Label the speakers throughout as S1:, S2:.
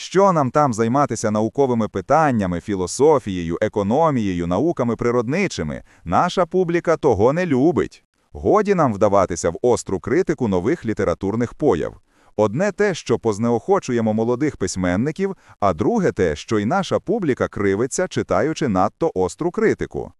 S1: Що нам там займатися науковими питаннями, філософією, економією, науками природничими? Наша публіка того не любить. Годі нам вдаватися в остру критику нових літературних появ. Одне те, що познеохочуємо молодих письменників, а друге те, що й наша публіка кривиться, читаючи надто остру критику.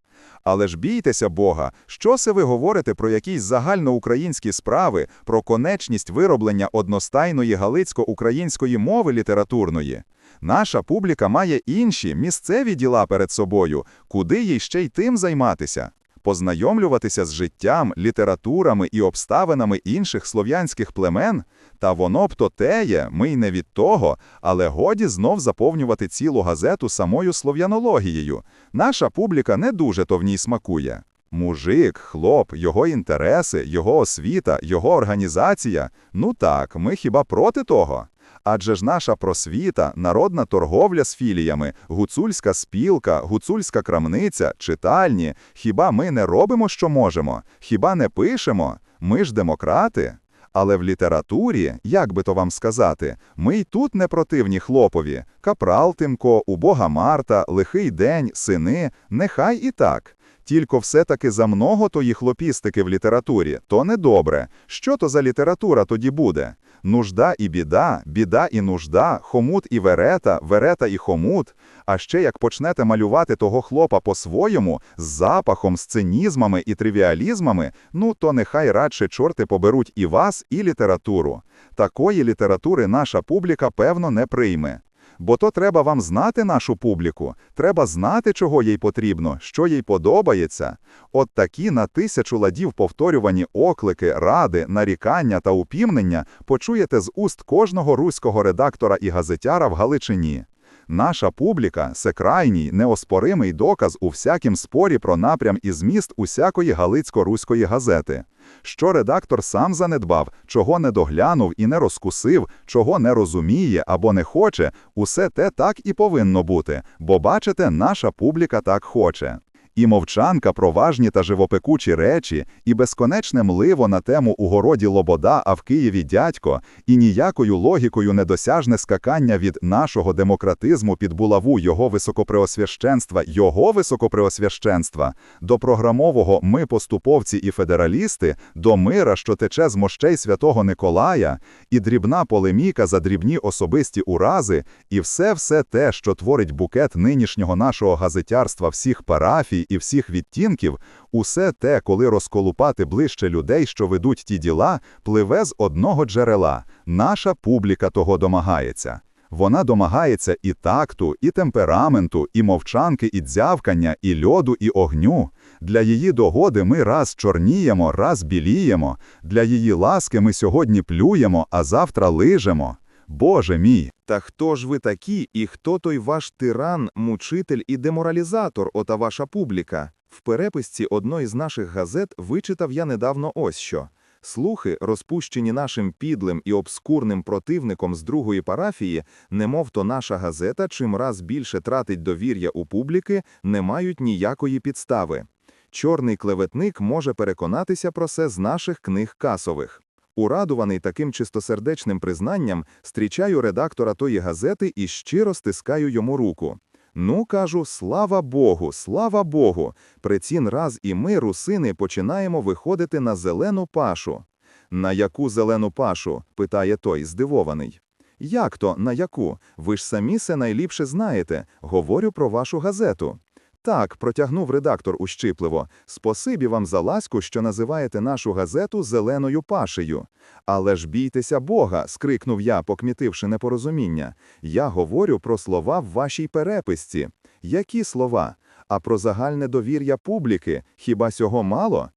S1: Але ж бійтеся Бога, що се ви говорите про якісь загальноукраїнські справи, про конечність вироблення одностайної галицько-української мови літературної? Наша публіка має інші місцеві діла перед собою, куди їй ще й тим займатися? Познайомлюватися з життям, літературами і обставинами інших слов'янських племен? Та воно б то теє, ми й не від того, але годі знов заповнювати цілу газету самою слов'янологією. Наша публіка не дуже то в ній смакує. Мужик, хлоп, його інтереси, його освіта, його організація – ну так, ми хіба проти того? Адже ж наша просвіта, народна торговля з філіями, гуцульська спілка, гуцульська крамниця, читальні – хіба ми не робимо, що можемо? Хіба не пишемо? Ми ж демократи? Але в літературі, як би то вам сказати, ми й тут не противні хлопові. Капрал Тимко, убога Марта, лихий день, сини, нехай і так. Тільки все-таки за много тої хлопістики в літературі, то недобре. Що то за література тоді буде? Нужда і біда, біда і нужда, хомут і верета, верета і хомут. А ще як почнете малювати того хлопа по-своєму, з запахом, з цинізмами і тривіалізмами, ну то нехай радше чорти поберуть і вас, і літературу. Такої літератури наша публіка, певно, не прийме. Бо то треба вам знати нашу публіку, треба знати, чого їй потрібно, що їй подобається. От такі на тисячу ладів повторювані оклики, ради, нарікання та упівнення почуєте з уст кожного руського редактора і газетяра в Галичині. Наша публіка це крайній, неоспоримий доказ у всякім спорі про напрям і зміст усякої галицько-руської газети. Що редактор сам занедбав, чого не доглянув і не розкусив, чого не розуміє або не хоче, усе те так і повинно бути, бо бачите, наша публіка так хоче. І мовчанка про важні та живопекучі речі, і безконечне мливо на тему у городі Лобода, а в Києві дядько, і ніякою логікою недосяжне скакання від нашого демократизму під булаву його високопреосвященства, його високопреосвященства, до програмового ми поступовці і федералісти, до мира, що тече з мощей святого Николая, і дрібна полеміка за дрібні особисті урази, і все-все те, що творить букет нинішнього нашого газетярства всіх парафій і всіх відтінків, усе те, коли розколупати ближче людей, що ведуть ті діла, пливе з одного джерела. Наша публіка того домагається. Вона домагається і такту, і темпераменту, і мовчанки, і дзявкання, і льоду, і огню. Для її догоди ми раз чорніємо, раз біліємо. Для її ласки ми сьогодні плюємо, а завтра лижемо. Боже мій!
S2: Та хто ж ви такі, і хто той ваш тиран, мучитель і деморалізатор, ота ваша публіка? В переписці одної з наших газет вичитав я недавно ось що. Слухи, розпущені нашим підлим і обскурним противником з другої парафії, немов то наша газета чим раз більше тратить довір'я у публіки, не мають ніякої підстави. Чорний клеветник може переконатися про це з наших книг касових. Урадуваний таким чистосердечним признанням, стрічаю редактора тої газети і щиро стискаю йому руку. Ну, кажу, слава Богу, слава Богу. Прицін раз і ми, русини, починаємо виходити на зелену пашу. На яку зелену пашу? питає той, здивований. Як то, на яку? Ви ж самі се найліпше знаєте. Говорю про вашу газету. Так, протягнув редактор ущипливо. Спасибі вам за ласку, що називаєте нашу газету зеленою пашею. Але ж бійтеся Бога, скрикнув я, покмітивши непорозуміння. Я говорю про слова в вашій переписці. Які слова? А про загальне довір'я публіки, хіба сього мало?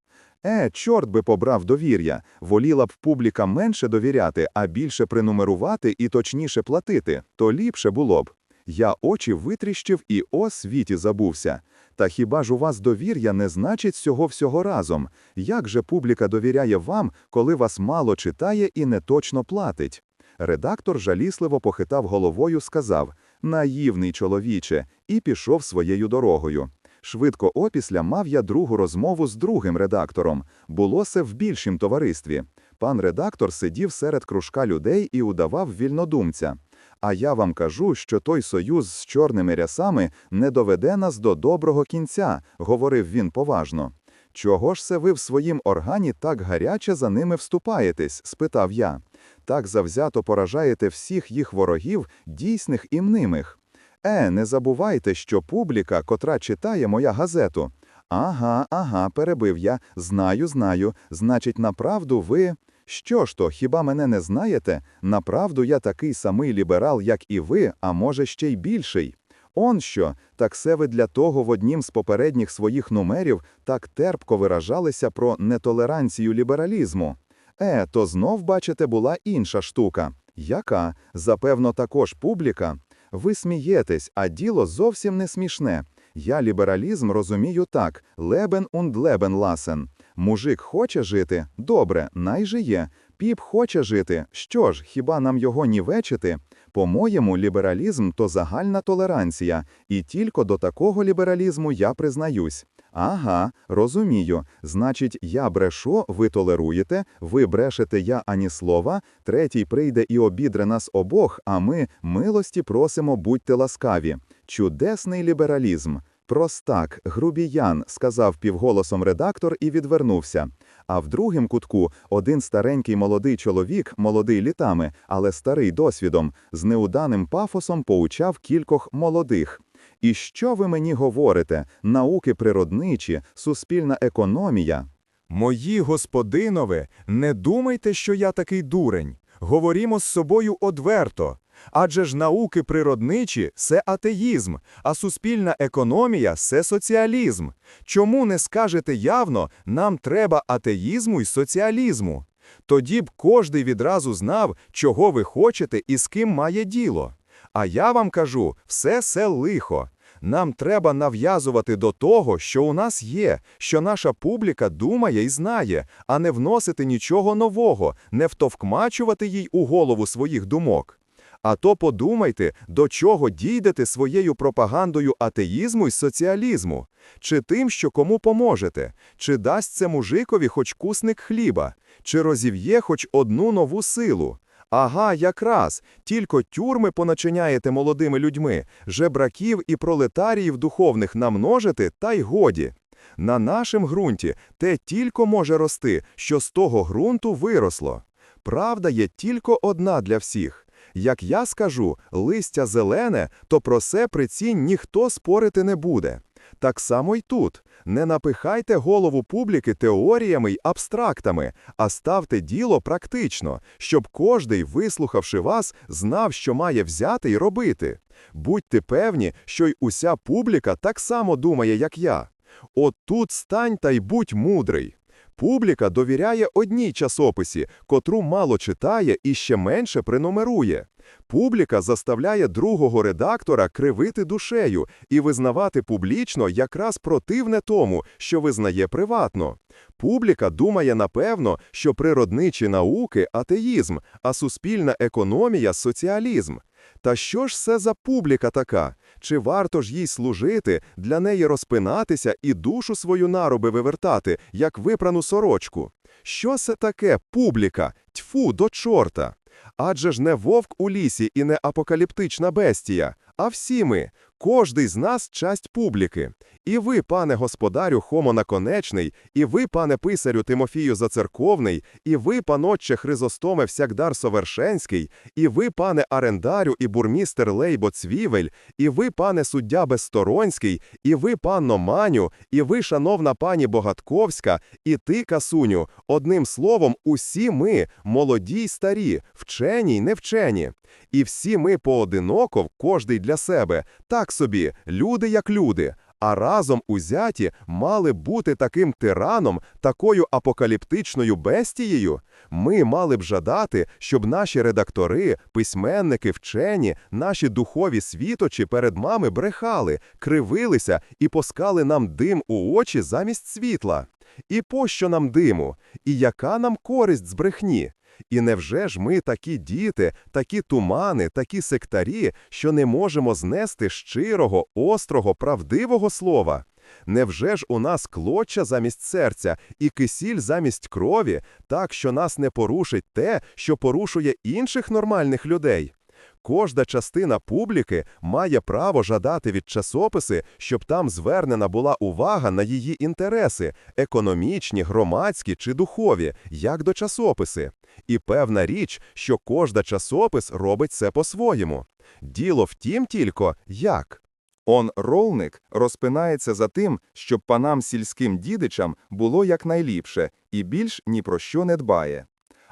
S2: Е, чорт би побрав довір'я. Воліла б публіка менше довіряти, а більше пренумерувати і точніше платити, то ліпше було б. Я очі витріщив і о світі забувся. Та хіба ж у вас довір'я не значить всього всього разом? Як же публіка довіряє вам, коли вас мало читає і не точно платить? Редактор жалісливо похитав головою, сказав наївний чоловіче, і пішов своєю дорогою. Швидко опісля мав я другу розмову з другим редактором. Було це в більшім товаристві. Пан редактор сидів серед кружка людей і удавав вільнодумця. А я вам кажу, що той союз з чорними рясами не доведе нас до доброго кінця, говорив він поважно. Чого ж це ви в своїм органі так гаряче за ними вступаєтесь? спитав я. Так завзято поражаєте всіх їх ворогів, дійсних і мнимих. Е, не забувайте, що публіка, котра читає моя газету. Ага, ага, перебив я. Знаю, знаю. Значить, направду ви. Що ж то, хіба мене не знаєте? Направду я такий самий ліберал, як і ви, а може ще й більший. Он що, так се ви для того в однім з попередніх своїх номерів так терпко виражалися про нетолеранцію лібералізму. Е, то знов, бачите, була інша штука. Яка? Запевно, також публіка. Ви смієтесь, а діло зовсім не смішне. Я лібералізм розумію так: лебен und лебен ласен. Мужик хоче жити? Добре, най жиє. Піп хоче жити. Що ж, хіба нам його нівечити? По-моєму, лібералізм то загальна толеранція, і тільки до такого лібералізму я признаюсь. Ага, розумію. Значить, я брешу, ви толеруєте, ви брешете я ані слова, третій прийде і обідре нас обох, а ми милості просимо, будьте ласкаві. Чудесний лібералізм. Простак, грубіян, сказав півголосом редактор і відвернувся. А в другім кутку один старенький молодий чоловік, молодий літами, але старий досвідом, з неуданим пафосом поучав кількох молодих. І що ви мені говорите? Науки природничі, суспільна економія.
S3: Мої господинове, не думайте, що я такий дурень. Говорімо з собою одверто. Адже ж науки природничі це атеїзм, а суспільна економія це соціалізм. Чому не скажете явно, нам треба атеїзму й соціалізму? Тоді б кожний відразу знав, чого ви хочете і з ким має діло. А я вам кажу, все це лихо. Нам треба нав'язувати до того, що у нас є, що наша публіка думає і знає, а не вносити нічого нового, не втовкмачувати їй у голову своїх думок. А то подумайте, до чого дійдете своєю пропагандою атеїзму і соціалізму, чи тим, що кому поможете, чи дасть це мужикові хоч кусник хліба, чи розів'є хоч одну нову силу. Ага, якраз, тільки тюрми поначиняєте молодими людьми, жебраків і пролетаріїв духовних намножити, та й годі. На нашім ґрунті те тільки може рости, що з того ґрунту виросло. Правда є тільки одна для всіх. Як я скажу, листя зелене, то про це при цінь ніхто спорити не буде. Так само й тут. Не напихайте голову публіки теоріями й абстрактами, а ставте діло практично, щоб кожний, вислухавши вас, знав, що має взяти й робити. Будьте певні, що й уся публіка так само думає, як я. От тут стань та й будь мудрий. Публіка довіряє одній часописі, котру мало читає і ще менше пrenумерує. Публіка заставляє другого редактора кривити душею і визнавати публічно якраз противне тому, що визнає приватно. Публіка думає напевно, що природничі науки атеїзм, а суспільна економія соціалізм. Та що ж це за публіка така? Чи варто ж їй служити, для неї розпинатися і душу свою нароби вивертати, як випрану сорочку? Що це таке публіка? Тьфу, до чорта! Адже ж не вовк у лісі і не апокаліптична бестія, а всі ми, кожний з нас часть публіки. І ви, пане господарю Хомо Наконечний, і ви, пане писарю Тимофію Зацерковний, і ви, панотче Хризостоме Всякдар Совершенський, і ви, пане Арендарю і бурмістер Лейбо Цвівель, і ви, пане суддя Безсторонський, і ви, панно Маню, і ви, шановна пані Богатковська, і ти, Касуню, одним словом, усі ми, молоді й старі, вчені й невчені. І всі ми поодиноко, кожний для себе, так собі, люди як люди, а разом узяті мали бути таким тираном, такою апокаліптичною бестією. Ми мали б жадати, щоб наші редактори, письменники, вчені, наші духові світочі перед мами брехали, кривилися і пускали нам дим у очі замість світла. І пощо нам диму? І яка нам користь з брехні? І невже ж ми такі діти, такі тумани, такі сектарі, що не можемо знести щирого, острого, правдивого слова? Невже ж у нас клоча замість серця і кисіль замість крові, так що нас не порушить те, що порушує інших нормальних людей?
S4: Кожна частина публіки має право жадати від часописи, щоб там звернена була увага на її інтереси – економічні, громадські чи духові, як до часописи. І певна річ, що кожна часопис робить це по-своєму. Діло в тім тільки, як.
S2: Он ролник розпинається за тим, щоб панам сільським дідичам було якнайліпше і більш ні про що не дбає.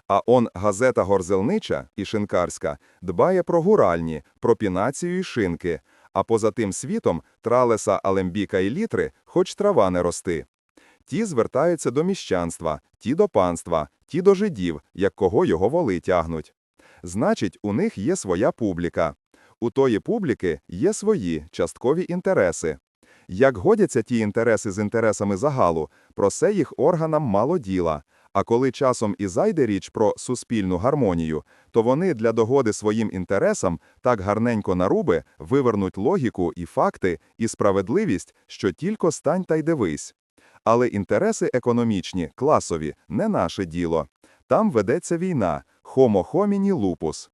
S2: А он газета горзелнича і шинкарська дбає про гуральні, про пінацію і шинки, а поза тим світом тралеса, алембіка і літри хоч трава не рости. Ті звертаються до міщанства, ті до панства, ті до жидів, як кого його воли тягнуть. Значить, у них є своя публіка. У тої публіки є свої часткові інтереси. Як годяться ті інтереси з інтересами загалу, про це їх органам мало діла. А коли часом і зайде річ про суспільну гармонію, то вони для догоди своїм інтересам так гарненько наруби вивернуть логіку і факти, і справедливість, що тільки стань та й дивись. Але інтереси економічні, класові – не наше діло. Там ведеться війна «homo homini lupus».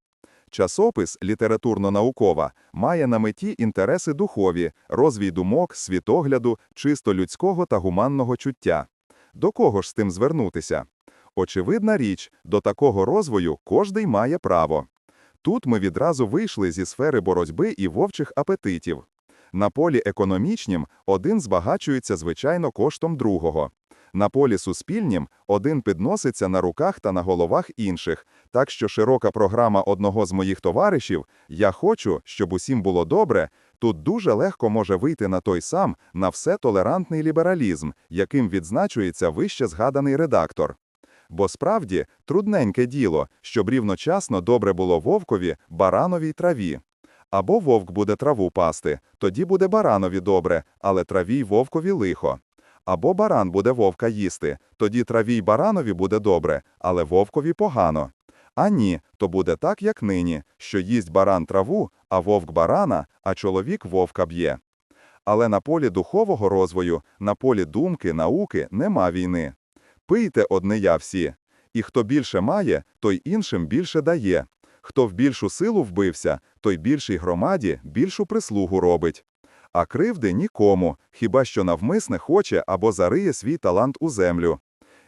S2: Часопис літературно-наукова має на меті інтереси духові, розвій думок, світогляду, чисто людського та гуманного чуття. До кого ж з тим звернутися? Очевидна річ, до такого розвою кожний має право. Тут ми відразу вийшли зі сфери боротьби і вовчих апетитів. На полі економічнім один збагачується, звичайно, коштом другого. На полі суспільнім один підноситься на руках та на головах інших, так що широка програма одного з моїх товаришів «Я хочу, щоб усім було добре» тут дуже легко може вийти на той сам, на все толерантний лібералізм, яким відзначується вище згаданий редактор. Бо справді трудненьке діло, щоб рівночасно добре було вовкові, барановій траві. Або вовк буде траву пасти, тоді буде баранові добре, але траві й вовкові лихо. Або баран буде вовка їсти, тоді траві й баранові буде добре, але вовкові погано. А ні, то буде так, як нині, що їсть баран траву, а вовк барана, а чоловік вовка б'є. Але на полі духового розвою, на полі думки, науки нема війни. Пийте одне я всі. І хто більше має, той іншим більше дає. Хто в більшу силу вбився, той більшій громаді більшу прислугу робить. А кривди нікому, хіба що навмисне хоче або зариє свій талант у землю.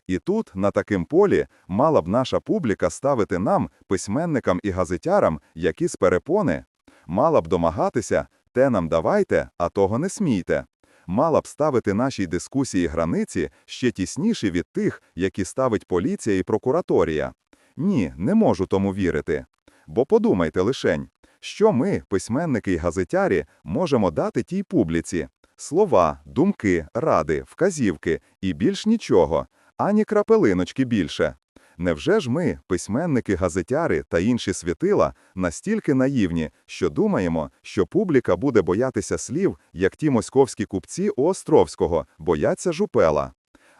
S2: І тут, на таким полі, мала б наша публіка ставити нам, письменникам і газетярам, які з перепони, мала б домагатися, те нам давайте, а того не смійте. Мала б ставити нашій дискусії границі ще тісніші від тих, які ставить поліція і прокураторія. Ні, не можу тому вірити. Бо подумайте лишень, що ми, письменники й газетярі, можемо дати тій публіці? Слова, думки, ради, вказівки і більш нічого, ані крапелиночки більше. Невже ж ми, письменники, газетяри та інші світила, настільки наївні, що думаємо, що публіка буде боятися слів, як ті московські купці у Островського, бояться жупела?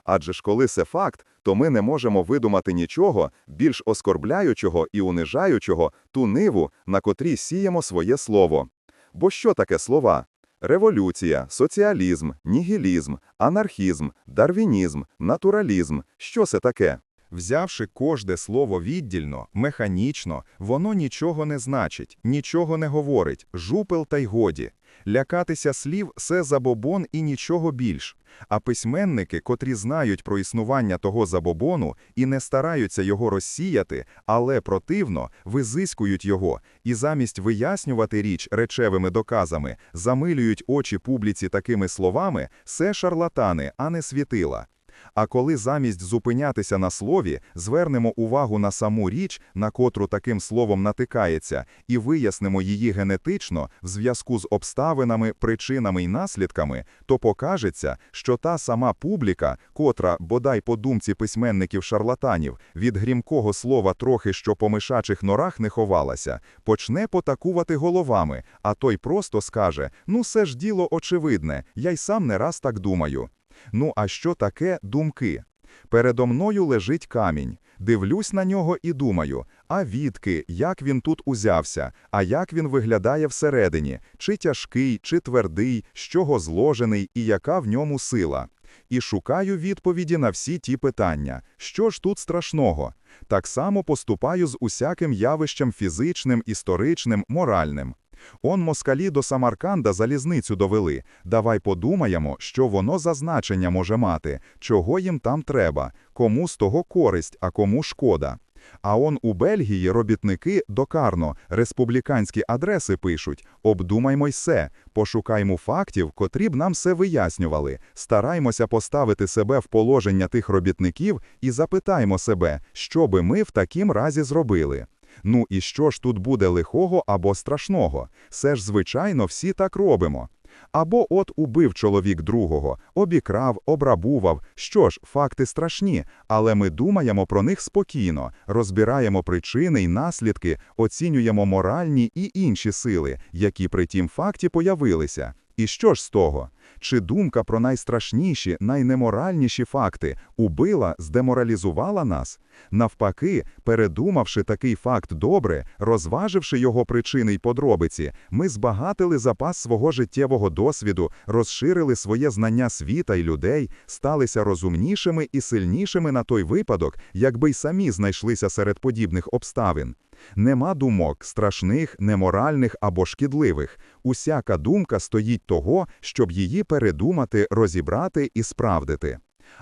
S2: Адже ж коли це факт, то ми не можемо видумати нічого більш оскорбляючого і унижаючого ту ниву, на котрій сіємо своє слово. Бо що таке слова? Революція, соціалізм, нігілізм, анархізм, дарвінізм, натуралізм. Що це таке?
S3: Взявши кожне слово віддільно, механічно, воно нічого не значить, нічого не говорить, жупел та й годі. Лякатися слів – це забобон і нічого більш. А письменники, котрі знають про існування того забобону і не стараються його розсіяти, але противно визискують його і замість вияснювати річ речевими доказами, замилюють очі публіці такими словами – це шарлатани, а не світила. А коли замість зупинятися на слові, звернемо увагу на саму річ, на котру таким словом натикається, і вияснимо її генетично в зв'язку з обставинами, причинами і наслідками, то покажеться, що та сама публіка, котра, бодай по думці письменників-шарлатанів, від грімкого слова трохи що по мишачих норах не ховалася, почне потакувати головами, а той просто скаже «Ну, це ж діло очевидне, я й сам не раз так думаю». Ну а що таке думки? Передо мною лежить камінь. Дивлюсь на нього і думаю, а відки, як він тут узявся, а як він виглядає всередині, чи тяжкий, чи твердий, з чого зложений і яка в ньому сила.
S1: І шукаю відповіді на всі ті питання. Що ж тут страшного? Так само поступаю з усяким явищем фізичним, історичним, моральним. Он москалі до Самарканда залізницю довели. Давай подумаємо, що воно за значення може мати, чого їм там треба, кому з того користь, а кому шкода. А он у Бельгії робітники докарно республіканські адреси пишуть «Обдумаймо й се, пошукаймо фактів, котрі б нам все вияснювали, стараймося поставити себе в положення тих робітників і запитаймо себе, що би ми в такім разі зробили». Ну і що ж тут буде лихого або страшного? Все ж, звичайно, всі так робимо. Або от убив чоловік другого, обікрав, обрабував. Що ж, факти страшні, але ми думаємо про них спокійно, розбираємо причини й наслідки, оцінюємо моральні і інші сили, які при тім факті появилися. І що ж з того? Чи думка про найстрашніші, найнеморальніші факти убила, здеморалізувала нас? Навпаки, передумавши такий факт добре, розваживши його причини й подробиці, ми збагатили запас свого життєвого досвіду, розширили своє знання світа й людей, сталися розумнішими і сильнішими на той випадок, якби й самі знайшлися серед подібних обставин. Нема думок страшних, неморальних або шкідливих. Усяка думка стоїть того, щоб її передумати, розібрати і справдити.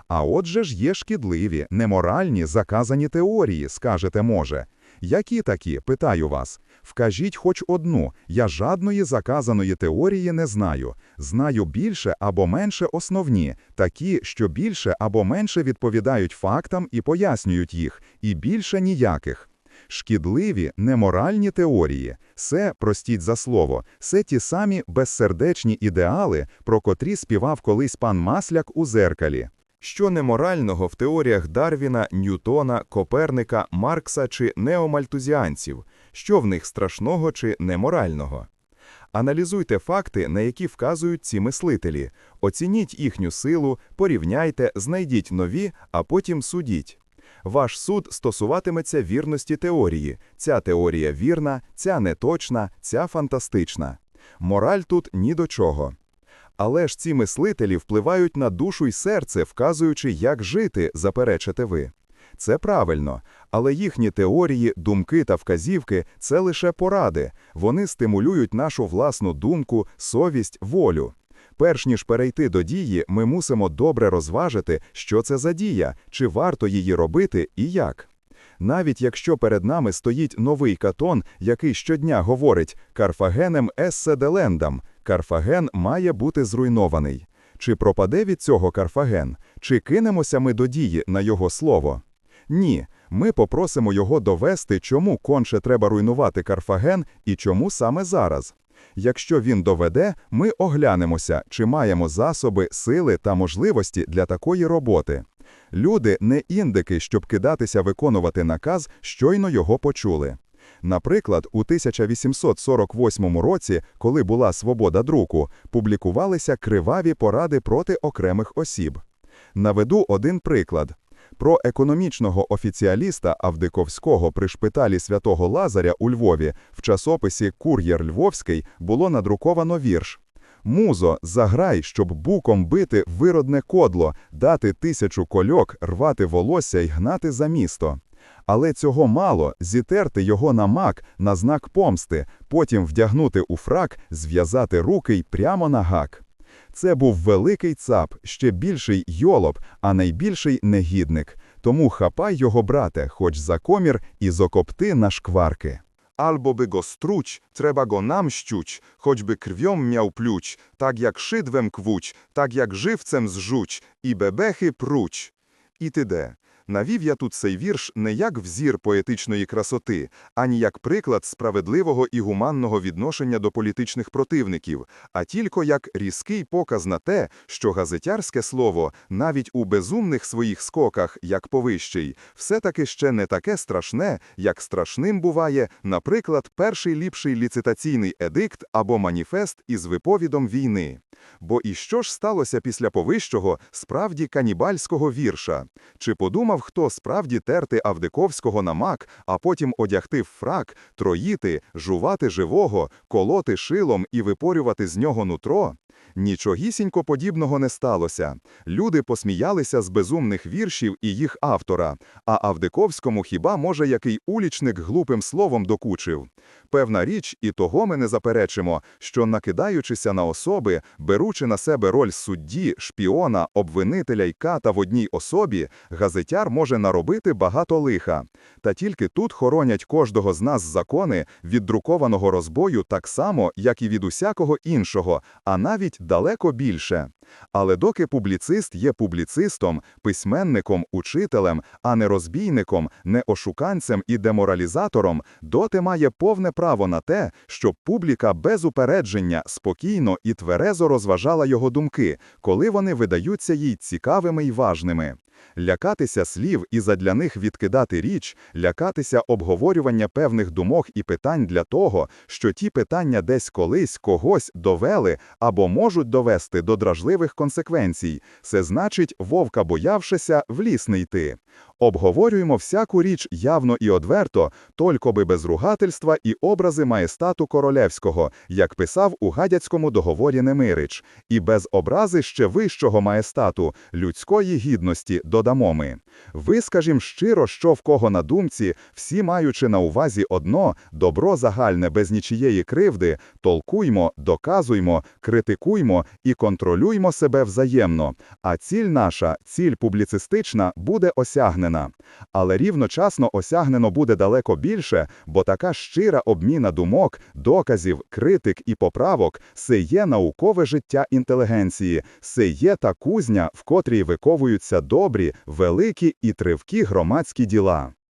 S1: А отже ж є шкідливі, неморальні, заказані теорії, скажете може. Які такі, питаю вас? Вкажіть хоч одну, я жадної заказаної теорії не знаю. Знаю більше або менше основні, такі, що більше або менше відповідають фактам і пояснюють їх, і більше ніяких. Шкідливі, неморальні теорії – це, простіть за слово, це ті самі безсердечні ідеали, про котрі співав колись пан Масляк у зеркалі.
S2: Що неморального в теоріях Дарвіна, Ньютона, Коперника, Маркса чи неомальтузіанців? Що в них страшного чи неморального? Аналізуйте факти, на які вказують ці мислителі. Оцініть їхню силу, порівняйте, знайдіть нові, а потім судіть. Ваш суд стосуватиметься вірності теорії. Ця теорія вірна, ця неточна, ця фантастична. Мораль тут ні до чого. Але ж ці мислителі впливають на душу й серце, вказуючи, як жити, заперечите ви. Це правильно, але їхні теорії, думки та вказівки – це лише поради. Вони стимулюють нашу власну думку, совість, волю. Перш ніж перейти до дії, ми мусимо добре розважити, що це за дія, чи варто її робити і як. Навіть якщо перед нами стоїть новий катон, який щодня говорить «Карфагенем delendam», Карфаген має бути зруйнований. Чи пропаде від цього Карфаген? Чи кинемося ми до дії на його слово? Ні, ми попросимо його довести, чому конче треба руйнувати Карфаген і чому саме зараз. Якщо він доведе, ми оглянемося, чи маємо засоби, сили та можливості для такої роботи. Люди не індики, щоб кидатися виконувати наказ, щойно його почули. Наприклад, у 1848 році, коли була свобода друку, публікувалися криваві поради проти окремих осіб. Наведу один приклад. Про економічного офіціаліста Авдиковського при шпиталі святого Лазаря у Львові в часописі «Кур'єр Львовський» було надруковано вірш. «Музо, заграй, щоб буком бити виродне кодло, дати тисячу кольок, рвати волосся й гнати за місто». Але цього мало зітерти його на мак на знак помсти, потім вдягнути у фрак, зв'язати руки й прямо на гак. Це був великий цап, ще більший йолоп, а найбільший негідник. Тому хапай його, брате, хоч за комір, і зокопти на шкварки.
S5: Albo by go struć, trzeba go nam ściuć, choćby krwią miał pluć, tak jak szydłem квуч, tak jak żywcem zrzuć, і бебехи пруч. І т.д. Навів я тут цей вірш не як взір поетичної красоти, ані як приклад справедливого і гуманного відношення до політичних противників, а тільки як різкий показ на те, що газетярське слово, навіть у безумних своїх скоках, як повищий, все-таки ще не таке страшне, як страшним буває, наприклад, перший ліпший ліцитаційний едикт або маніфест із виповідом війни. Бо і що ж сталося після повищого, справді канібальського вірша? Чи подумав хто справді терти Авдиковського на мак, а потім одягти в фрак, троїти, жувати живого, колоти шилом і випорювати з нього нутро? Нічогісінько подібного не сталося. Люди посміялися з безумних віршів і їх автора, а Авдиковському хіба може який улічник глупим словом докучив. Певна річ, і того ми не заперечимо, що накидаючися на особи, беручи на себе роль судді, шпіона, обвинителя й ката в одній особі, газетяр може наробити багато лиха. Та тільки тут хоронять кожного з нас закони від друкованого розбою так само, як і від усякого іншого, а навіть далеко більше. Але доки публіцист є публіцистом, письменником, учителем, а не розбійником, не ошуканцем і деморалізатором, доти має повне право на те, щоб публіка без упередження спокійно і тверезо розважала його думки, коли вони видаються їй цікавими й важними. Лякатися слів і задля них відкидати річ, лякатися обговорювання певних думок і питань для того, що ті питання десь колись когось довели або можуть довести до дражливих консеквенцій. Це значить, вовка боявшися, в ліс не йти. Обговорюємо всяку річ явно і одверто, тільки би без ругательства і образи маєстату королевського, як писав у гадяцькому договорі Немирич, і без образи ще вищого маєстату, людської гідності, додамо ми. Вискажім щиро, що в кого на думці, всі маючи на увазі одно, добро загальне без нічієї кривди, толкуймо, доказуймо, критикуймо і контролюймо себе взаємно. А ціль наша, ціль публіцистична, буде осягнена. Але рівночасно осягнено буде далеко більше, бо така щира обміна думок, доказів, критик і поправок – це є наукове життя інтелігенції, це є та кузня, в котрій виковуються добрі, великі і тривкі громадські діла.